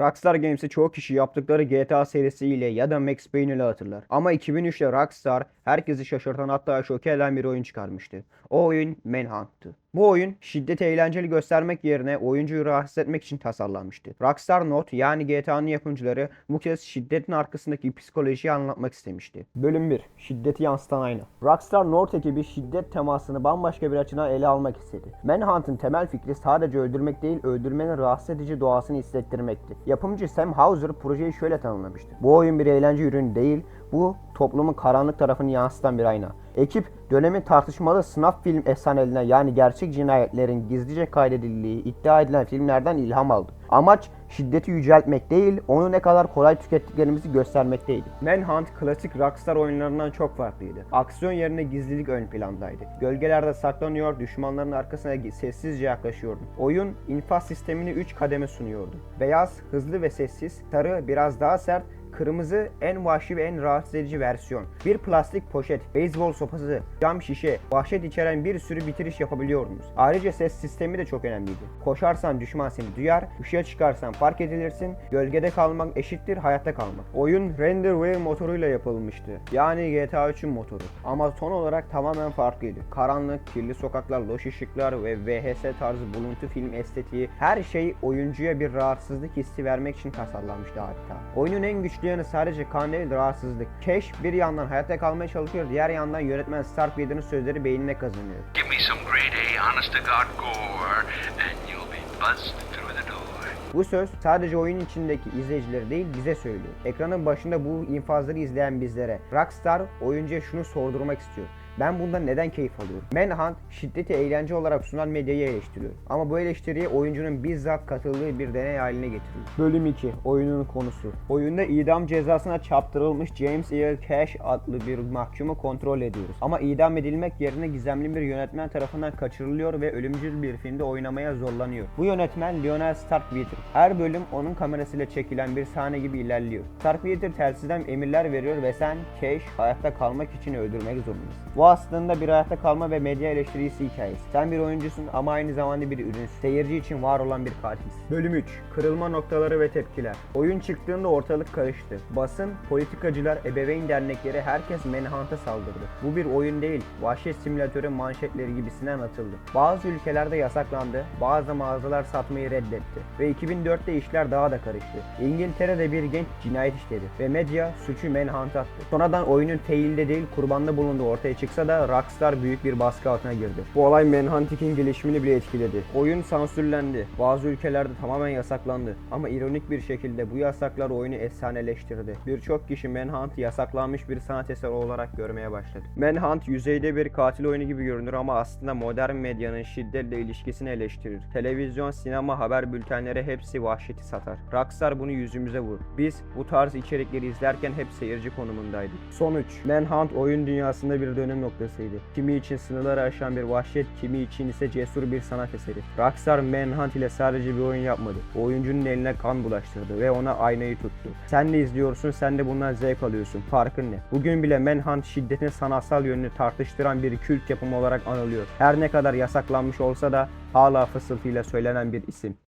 Rockstar Games'i çoğu kişi yaptıkları GTA serisiyle ya da Max Payne ile hatırlar. Ama 2003'te Rockstar herkesi şaşırtan hatta şoke eden bir oyun çıkarmıştı. O oyun Manhunt'tı. Bu oyun şiddeti eğlenceli göstermek yerine oyuncuyu rahatsız etmek için tasarlanmıştı. Rockstar Note yani GTA'nın yapımcıları bu kez şiddetin arkasındaki psikolojiyi anlatmak istemişti. Bölüm 1. Şiddeti yansıtan ayna. Rockstar North ekibi şiddet temasını bambaşka bir açıdan ele almak istedi. Manhunt'ın temel fikri sadece öldürmek değil, öldürmenin rahatsız edici doğasını hissettirmekti. Yapımcı Sam Houser projeyi şöyle tanımlamıştı. Bu oyun bir eğlence ürünü değil, bu toplumun karanlık tarafını yansıtan bir ayna. Ekip dönemin tartışmalı snuff film efsanelerinden yani gerçek cinayetlerin gizlice kaydedildiği iddia edilen filmlerden ilham aldı. Amaç şiddeti yüceltmek değil, onu ne kadar kolay tükettiklerimizi göstermekteydi. Manhunt klasik Rockstar oyunlarından çok farklıydı. Aksiyon yerine gizlilik ön plandaydı. Gölgelerde saklanıyor, düşmanların arkasına sessizce yaklaşıyordu. Oyun infaz sistemini 3 kademe sunuyordu. Beyaz, hızlı ve sessiz, sarı biraz daha sert, Kırmızı en vahşi ve en rahatsız edici versiyon. Bir plastik poşet, beyzbol sopası, cam şişe, vahşet içeren bir sürü bitiriş yapabiliyordunuz. Ayrıca ses sistemi de çok önemliydi. Koşarsan düşman seni duyar, ışığa çıkarsan fark edilirsin, gölgede kalmak eşittir hayatta kalmak. Oyun Render Wave motoruyla yapılmıştı. Yani GTA 3'ün motoru. Ama son olarak tamamen farklıydı. Karanlık, kirli sokaklar, loş ışıklar ve VHS tarzı buluntu film estetiği her şey oyuncuya bir rahatsızlık hissi vermek için tasarlanmıştı hatta. Oyunun en güçlü yanı sadece kan değil rahatsızlık. Cash bir yandan hayatta kalmaya çalışıyor, diğer yandan yönetmen Stark Vader'ın sözleri beynine kazanıyor. Give me some grade A, honest to God gore, and you'll be buzzed through the door. Bu söz sadece oyun içindeki izleyicileri değil bize söylüyor. Ekranın başında bu infazları izleyen bizlere. Rockstar oyuncuya şunu sordurmak istiyor. Ben bundan neden keyif alıyorum? Manhunt şiddeti eğlence olarak sunan medyayı eleştiriyor. Ama bu eleştiriyi oyuncunun bizzat katıldığı bir deney haline getiriyor. Bölüm 2. Oyunun konusu. Oyunda idam cezasına çarptırılmış James Earl Cash adlı bir mahkumu kontrol ediyoruz. Ama idam edilmek yerine gizemli bir yönetmen tarafından kaçırılıyor ve ölümcül bir filmde oynamaya zorlanıyor. Bu yönetmen Lionel Starkweather. Her bölüm onun kamerasıyla çekilen bir sahne gibi ilerliyor. Starkweather telsizden emirler veriyor ve sen Cash hayatta kalmak için öldürmek zorundasın. Aslında bir hayatta kalma ve medya eleştirisi hikayesi. Sen bir oyuncusun ama aynı zamanda bir ürün. Seyirci için var olan bir katilsin. Bölüm 3. Kırılma noktaları ve tepkiler. Oyun çıktığında ortalık karıştı. Basın, politikacılar, ebeveyn dernekleri herkes Manhunt'a saldırdı. Bu bir oyun değil, vahşet simülatörü manşetleri gibisinden atıldı. Bazı ülkelerde yasaklandı, bazı mağazalar satmayı reddetti. Ve 2004'te işler daha da karıştı. İngiltere'de bir genç cinayet işledi ve medya suçu Manhunt'a attı. Sonradan oyunun failde değil kurbanda bulunduğu ortaya çıksa da Rockstar büyük bir baskı altına girdi. Bu olay Manhunt 2'nin gelişimini bile etkiledi. Oyun sansürlendi. Bazı ülkelerde tamamen yasaklandı. Ama ironik bir şekilde bu yasaklar oyunu efsaneleştirdi. Birçok kişi Manhunt yasaklanmış bir sanat eseri olarak görmeye başladı. Manhunt yüzeyde bir katil oyunu gibi görünür ama aslında modern medyanın şiddetle ilişkisini eleştirir. Televizyon, sinema, haber bültenleri hepsi vahşeti satar. Rockstar bunu yüzümüze vurdu. Biz bu tarz içerikleri izlerken hep seyirci konumundaydık. Sonuç, Manhunt oyun dünyasında bir dönüm noktasıydı. Kimi için sınırları aşan bir vahşet, kimi için ise cesur bir sanat eseri. Rockstar Manhunt ile sadece bir oyun yapmadı. Oyuncunun eline kan bulaştırdı ve ona aynayı tuttu. Sen de izliyorsun, sen de bundan zevk alıyorsun. Farkın ne? Bugün bile Manhunt şiddetin sanatsal yönünü tartıştıran bir kült yapım olarak anılıyor. Her ne kadar yasaklanmış olsa da hala fısıltıyla söylenen bir isim.